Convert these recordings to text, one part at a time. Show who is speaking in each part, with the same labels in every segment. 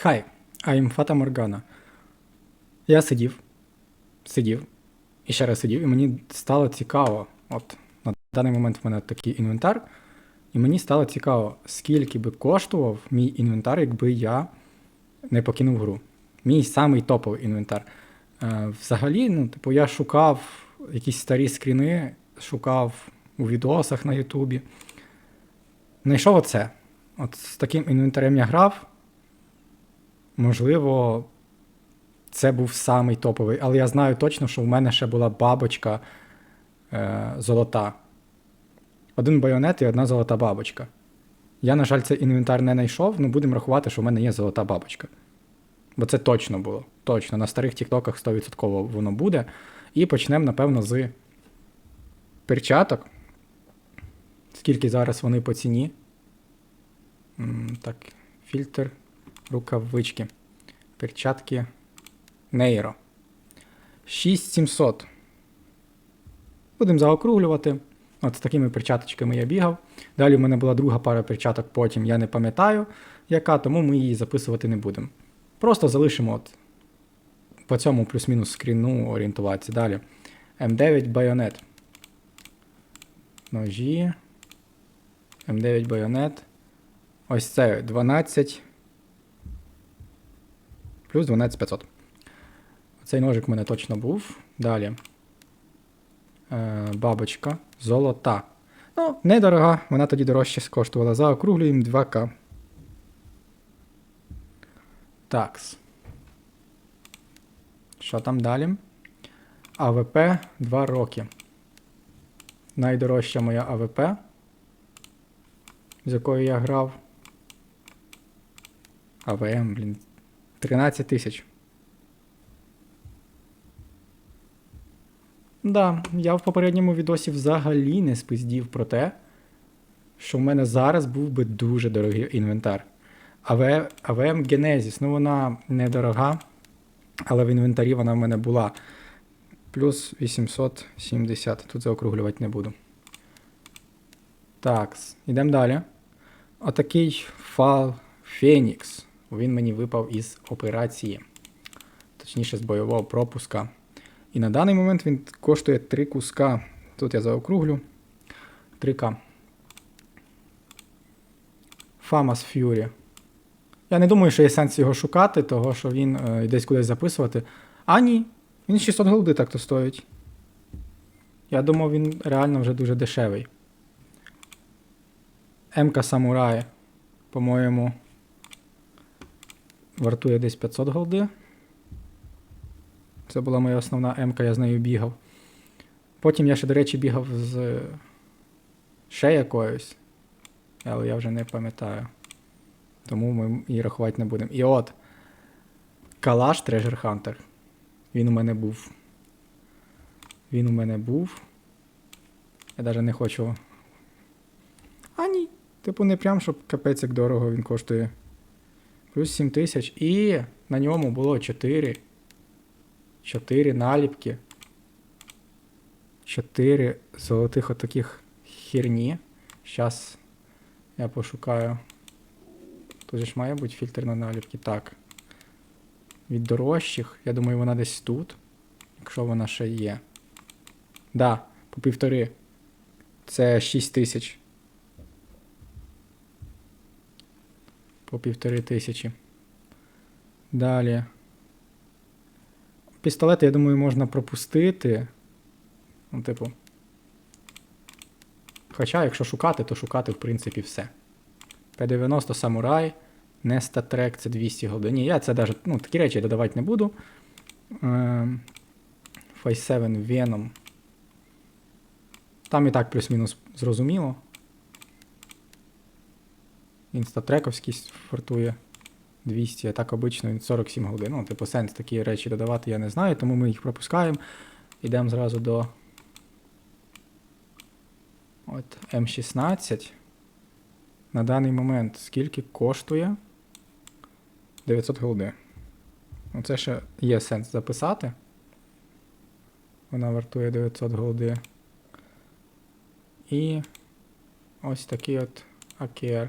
Speaker 1: Хай, I'm Fata Morgana. Я сидів, сидів, і ще раз сидів, і мені стало цікаво. От на даний момент в мене такий інвентар, і мені стало цікаво, скільки би коштував мій інвентар, якби я не покинув гру. Мій самий топовий інвентар. Е, взагалі, ну, типу, я шукав якісь старі скріни, шукав у відосах на Ютубі. Знайшов оце. От з таким інвентарем я грав. Можливо, це був самий топовий, але я знаю точно, що в мене ще була бабочка е, золота. Один байонет і одна золота бабочка. Я, на жаль, цей інвентар не знайшов, але будемо рахувати, що в мене є золота бабочка. Бо це точно було. Точно. На старих тіктоках 100% воно буде. І почнемо, напевно, з перчаток. Скільки зараз вони по ціні? Так, фільтр, рукавички. Перчатки Нейро. 6700. Будемо заокруглювати. От з такими перчаточками я бігав. Далі в мене була друга пара перчаток, потім я не пам'ятаю, яка, тому ми її записувати не будемо. Просто залишимо от по цьому плюс-мінус скріну орієнтуватися. Далі. М9 байонет. Ножі. М9 байонет. Ось це 12. Плюс 12500. Цей ножик в мене точно був. Далі. Е, бабочка. Золота. Ну, недорога, вона тоді дорожче коштувала. Заокруглюємо 2К. Такс. Що там далі? АВП 2 роки. Найдорожча моя АВП, з якою я грав. АВМ, блін. 13 тисяч. Да, я в попередньому відосі взагалі не спиздів про те, що в мене зараз був би дуже дорогий інвентар. АВ, АВМ Genesis, ну вона недорога, але в інвентарі вона в мене була. Плюс 870. Тут заокруглювати не буду. Так, йдемо далі. Отакий фал Фенікс. Він мені випав із операції. Точніше, з бойового пропуска. І на даний момент він коштує 3 куска. Тут я заокруглю. 3К. Famas Fury. Я не думаю, що є сенс його шукати, того що він е, десь кудись записувати. А ні, він 600 голди так-то стоїть. Я думав, він реально вже дуже дешевий. МК Самурай, по-моєму, вартує десь 500 голди. Це була моя основна МК, я з нею бігав. Потім я ще, до речі, бігав з ще якоюсь, але я вже не пам'ятаю. Тому ми її рахувати не будемо. І от Калаш Treasure Hunter. Він у мене був. Він у мене був. Я навіть не хочу. А ні. Типу, не прям, щоб капець як дорого він коштує. Плюс 7 тисяч. І на ньому було 4. 4 наліпки. 4 золотих отаких херні. Щас я пошукаю. Тут же ж має бути фільтр на наліпки. Так. Від дорожчих. Я думаю, вона десь тут. Якщо вона ще є. Да, по півтори. Це 6 тисяч. По півтори тисячі. Далі. Пістолети, я думаю, можна пропустити. Ну, типу. Хоча, якщо шукати, то шукати, в принципі, все. П90 самурай. Не статрек, це 200 годин. Ні, я це даже, ну, такі речі додавати не буду. Ем, Phase 7 Venom. Там і так плюс-мінус зрозуміло. Він статрековський фортує 200, а так обично 47 годин. Ну, типу, сенс такі речі додавати я не знаю, тому ми їх пропускаємо. Йдемо зразу до От М16. На даний момент скільки коштує 900 голди. Оце ще є сенс записати. Вона вартує 900 голди. І ось такий от AKR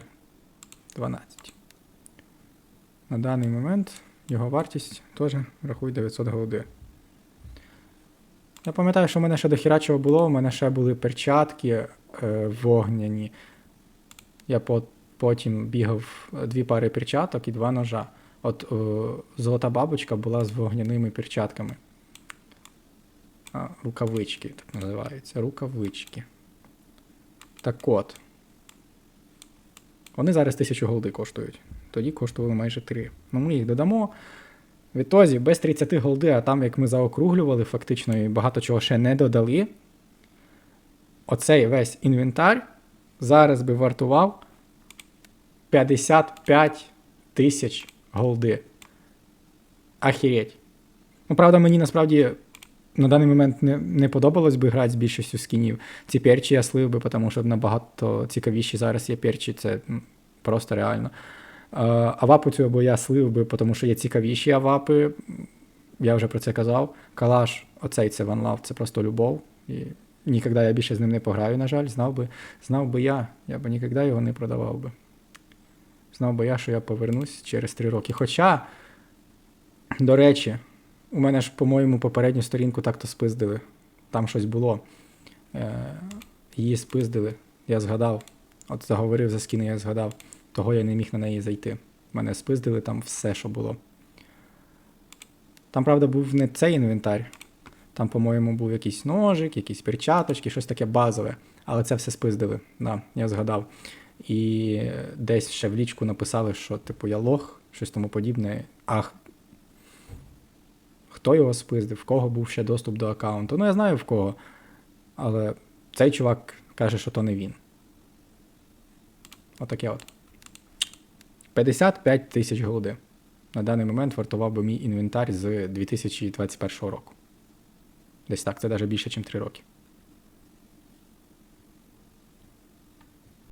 Speaker 1: 12. На даний момент його вартість теж рахуй 900 голди. Я пам'ятаю, що в мене ще до хірачого було, у мене ще були перчатки е, вогняні. Я по, потім бігав е, дві пари перчаток і два ножа. От е, золота бабочка була з вогняними перчатками. А, рукавички, так називаються. Рукавички. Так от. Вони зараз 1000 голди коштують. Тоді коштували майже 3. Ну, ми їх додамо. Відтоді без 30 голди, а там, як ми заокруглювали, фактично, і багато чого ще не додали. Оцей весь інвентар зараз би вартував 55 тисяч голди. Ахереть. Ну, правда, мені насправді на даний момент не, не подобалось би грати з більшістю скінів. Ці перчі я слив би, тому що набагато цікавіші зараз є перчі, це просто реально. Авапу цю або я слив би, тому що є цікавіші авапи. Я вже про це казав. Калаш, оцей це One Love, це просто любов. І ніколи я більше з ним не пограю, на жаль. Знав би, знав би я, я би ніколи його не продавав би. Знав би я, що я повернусь через три роки. Хоча, до речі, у мене ж, по-моєму, попередню сторінку так-то спиздили. Там щось було. Е, її спиздили. Я згадав. От заговорив за скіни, я згадав. Того я не міг на неї зайти. Мене спиздили там все, що було. Там, правда, був не цей інвентар. Там, по-моєму, був якийсь ножик, якісь перчаточки, щось таке базове. Але це все спиздили. Да, я згадав. І десь ще в лічку написали, що, типу, я лох, щось тому подібне. А х- хто його спиздив, в кого був ще доступ до аккаунту? Ну, я знаю в кого. Але цей чувак каже, що то не він. Отаке от. 55 тисяч голди. На даний момент вартував би мій інвентар з 2021 року. Десь так, це навіть більше, ніж 3 роки.